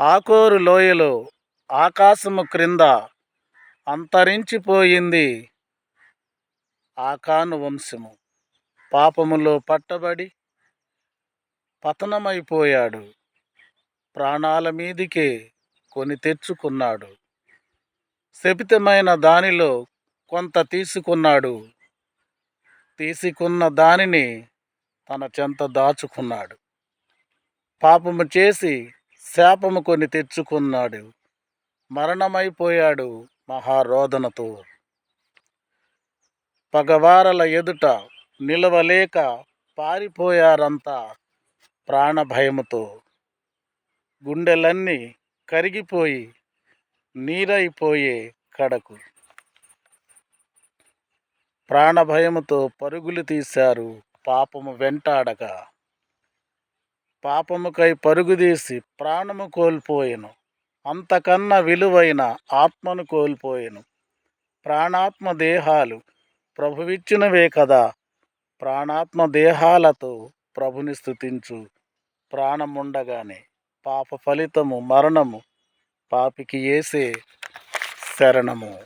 ఆకోరు లోయలో ఆకాశము క్రింద అంతరించిపోయింది ఆకాను వంశము. పాపములో పట్టబడి పతనమైపోయాడు. ప్రాణాల మీదికే కొని తెచ్చుకున్నాడు. శపితమైన దానిలో కొంత తీసుకున్నాడు. తీసుకున్న దానిని తన చెంత దాచుకున్నాడు. పాపము చేసి శాపము కొని తెచ్చుకున్నాడు. మరణమైపోయాడు మహారోదనతో. పగవారల ఎదుట నిలవలేక పారిపోయారంతా ప్రాణభయముతో. గుండెలన్నీ కరిగిపోయి నీరైపోయే కడకు. ప్రాణభయముతో పరుగులు తీశారు పాపము వెంటాడగా పాపముకై పరుగుదీసి ప్రాణము కోల్పోయెను. అంతకన్నా విలువైన ఆత్మను కోల్పోయెను. ప్రాణాత్మ దేహాలు ప్రభువిచ్చినవే కదా. ప్రాణాత్మ దేహాలతో ప్రభుని స్థుతించు ప్రాణముండగానే పాప ఫలితము మరణము పాపికి ఏసే శరణము.